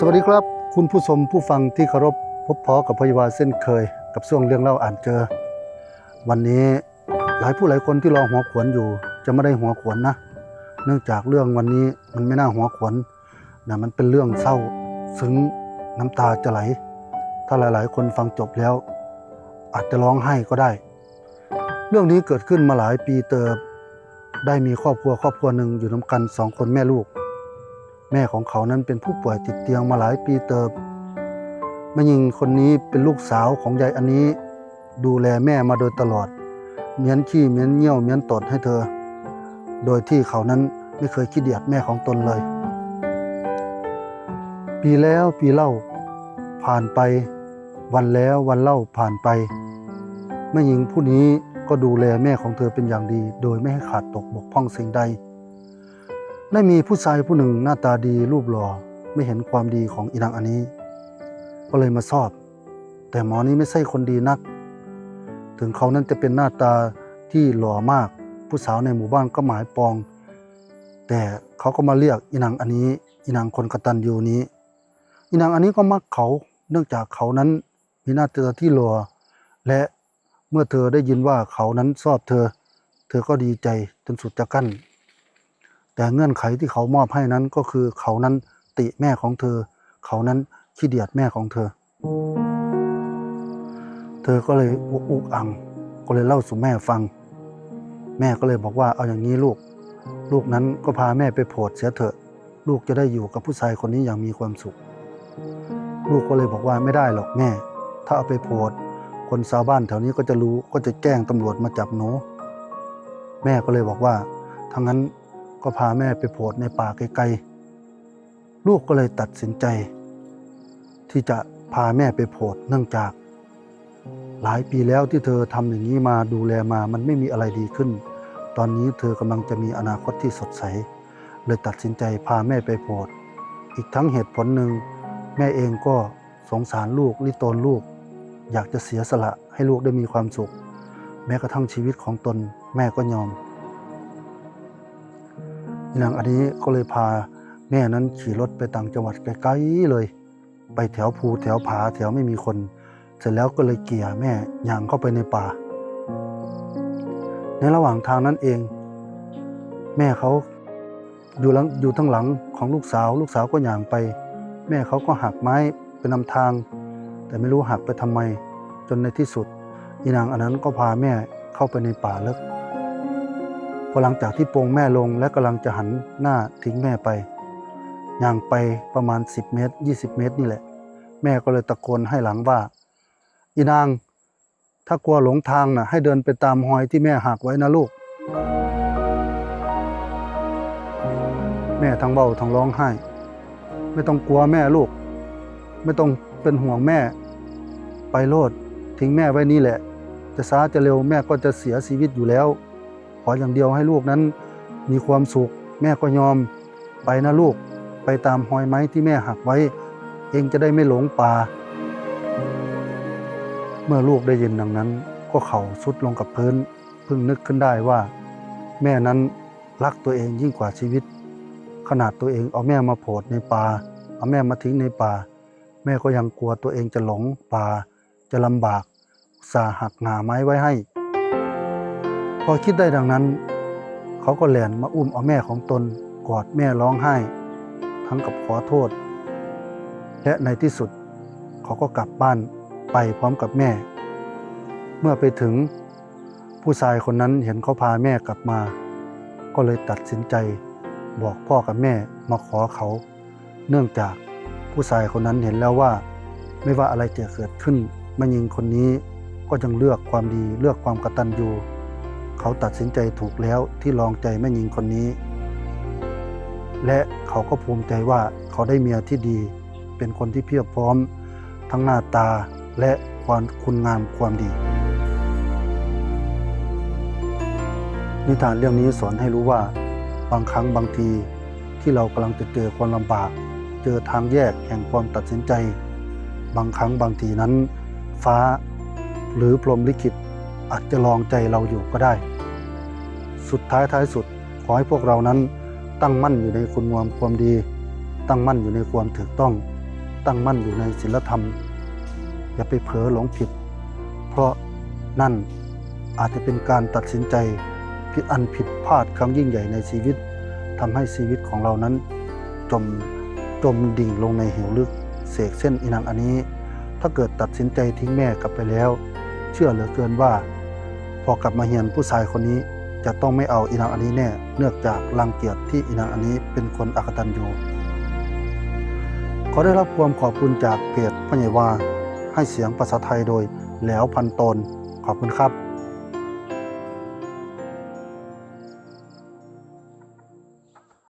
สวัสดีครับ คุณผู้ชมผู้ฟังที่เคารพพบพอกับพยาบาลเส้นเคย กับช่วงเรื่องเล่าอ่านเจอ วันนี้หลายผู้หลายคนที่รอหัวขวนอยู่ จะไม่ได้หัวขวนนะ เนื่องจากเรื่องวันนี้มันไม่น่าหัวขวนนะมันเป็นเรื่องเศร้าซึ้งน้ำตาจะไหล ถ้าหลาย ๆ คนฟังจบแล้ว อาจจะร้องไห้ก็ได้ เรื่องนี้เกิดขึ้นมาหลายปีเติบได้มีครอบครัวครอบครัวหนึ่งอยู่น้ำกันสองคนแม่ลูก แม่ของเขานั้นเป็นผู้ป่วยติดเตียงมาหลายปีเติบแม่หญิงคนนี้เป็นลูกสาวของยายอันนี้ ดูแลแม่มาโดยตลอด เมียนขี้เมียนเยี่ยวเมียนตดให้เธอ โดยที่เขานั้นไม่เคยขี้เดียดแม่ของตนเลย ปีแล้วปีเล่าผ่านไป วันแล้ววันเล่าผ่านไปแม่หญิงผู้นี้ก็ดูแลแม่ของเธอเป็นอย่างดี โดยไม่ให้ขาดตกบกพร่องสิ่งใด ได้มีผู้ชายผู้หนึ่งหน้าตาดีรูปหล่อไม่เห็นความดีของอีนางอันนี้ ก็เลยมาสอบ แต่หมอนี้ไม่ใช่คนดีนัก ถึงเขานั้นจะเป็นหน้าตาที่หล่อมาก ผู้สาวในหมู่บ้านก็หมายปอง แต่เขาก็มาเรียกอีนางอันนี้อีนางคนกตัญญูนี้อีนางอันนี้ก็มักเขาเนื่องจากเขานั้นมีหน้าตาที่หล่อและเมื่อเธอได้ยินว่าเขานั้นชอบเธอ เธอก็ดีใจจนสุดจะกั้น แต่เงื่อนไขที่เขามอบให้นั้นก็คือเขานั้นติแม่ของเธอ เขานั้นขี้เดียดแม่ของเธอ เธอก็เลยอุกอังก็เลยเล่าสู่แม่ฟัง แม่ก็เลยบอกว่าเอาอย่างนี้ลูก ลูกนั้นก็พาแม่ไปโผดเสียเถอะ ลูกจะได้อยู่กับผู้ชายคนนี้อย่างมีความสุข ลูกก็เลยบอกว่าไม่ได้หรอกแม่ ถ้าเอาไปโผดคนชาวบ้านแถวนี้ก็จะรู้ก็จะแจ้งตำรวจมาจับหนู แม่ก็เลยบอกว่าทั้างนั้น ก็พาแม่ไปโผดในป่าไกลๆ ลูกก็เลยตัดสินใจ ที่จะพาแม่ไปโผดเนื่องจาก หลายปีแล้วที่เธอทำอย่างนี้มาดูแลมามันไม่มีอะไรดีขึ้น ตอนนี้เธอกำลังจะมีอนาคตที่สดใส เลยตัดสินใจพาแม่ไปโผดอีกทั้งเหตุผลหนึ่ง แม่เองก็สงสารลูกลิโตนลูก อยากจะเสียสละให้ลูกได้มีความสุข แม้กระทั่งชีวิตของตนแม่ก็ยอม นางอันนี้ก็เลยพาแม่นั้นขี่รถไปต่างจังหวัดไกลๆเลย ไปแถวภูแถวผาแถวไม่มีคน เสร็จแล้วก็เลยเกี่ยแม่ย่างเข้าไปในป่า ในระหว่างทางนั้นเอง แม่เขาอยู่หลังอยู่ทั้งหลังของลูกสาว ลูกสาวก็ย่างไป แม่เขาก็หักไม้เป็นนำทาง แต่ไม่รู้หักไปทำไม จนในที่สุดอีนางอันนั้นก็พาแม่เข้าไปในป่าลึก หลังจากที่โปรงแม่ลงและกำลังจะหันหน้าทิ้งแม่ไปย่างไปประมาณ 10 เมตร 20 เมตรนี่แหละ แม่ก็เลยตะโกนให้หลังว่า อีนาง ถ้ากลัวหลงทางนะให้เดินไปตามหอยที่แม่หักไว้นะลูก แม่ทั้งเบาทั้งร้องไห้ ไม่ต้องกลัวแม่ลูก ไม่ต้องเป็นห่วงแม่ ไปโลดทิ้งแม่ไว้นี่แหละ จะช้าจะเร็วแม่ก็จะเสียชีวิตอยู่แล้ว ออย่างเดียวให้ลูกนั้น มีความสุข แม่ก็ยอมไปนะลูก ไปตามหอยไม้ที่แม่หักไว้ เองจะได้ไม่หลงป่า เมื่อลูกได้ยินดังนั้น ก็เข่าสุดลงกับพื้นเพิ่งนึกขึ้นได้ว่า แม่นั้นรักตัวเองยิ่งกว่าชีวิต ขนาดตัวเองเอาแม่มาโผดในป่าเอาแม่มาทิ้งในป่า แม่ก็ยังกลัวตัวเองจะหลงป่าจะลำบากสาหักหนาไม้ไว้ให้ อคิดได้ดังนั้น เขาก็แหลนมาอุ้มเอาแม่ของตนกอดแม่ร้องไห้ ทั้งกับขอโทษ และในที่สุด เขาก็กลับบ้านไปพร้อมกับแม่ เมื่อไปถึงผู้ชายคนนั้นเห็นเขาพาแม่กลับมา ก็เลยตัดสินใจบอกพ่อกับแม่มาขอเขา เนื่องจากผู้ชายคนนั้นเห็นแล้วว่า ไม่ว่าอะไรจะเกิดขึ้นแม่ยิงคนนี้ก็ยังเลือกความดีเลือกความกตัญญู เขาตัดสินใจถูกแล้วที่ลองใจแม่ยิงคนนี้ และเขาก็ภูมิใจว่าเขาได้เมียที่ดี เป็นคนที่เพียบพร้อม ทั้งหน้าตาและความคุณงามความดี นิทานเรื่องนี้สอนให้รู้ว่า บางครั้งบางทีที่เรากำลังจะเจอความลำบาก เจอทางแยกแห่งความตัดสินใจ บางครั้งบางทีนั้น ฟ้า หรือพรหมลิขิตอาจจะลองใจเราอยู่ก็ได้ สุดท้ายท้ายสุด ขอให้พวกเรานั้นตั้งมั่นอยู่ในคุณงามความดี ตั้งมั่นอยู่ในความถูกต้อง ตั้งมั่นอยู่ในศีลธรรม อย่าไปเผลอหลงผิด เพราะนั่นอาจจะเป็นการตัดสินใจผิดอันผิดพลาดครั้งยิ่งใหญ่ในชีวิตทำให้ชีวิตของเรานั้น จมจมดิ่งลงในเหวลึกเสกเส้นอีนังอันนี้ ถ้าเกิดตัดสินใจทิ้งแม่กลับไปแล้ว เชื่อเหลือเกินว่า พอกลับมาเฮียนผู้ชายคนนี้ จะต้องไม่เอาอีนางอันนี้แน่ เนื่องจากรังเกียจที่อีนางอันนี้เป็นคนอักตันยูขอได้รับความขอบคุณจากเพจพญายวาให้เสียงภาษาไทยโดยแล้วพันตนขอบคุณครับ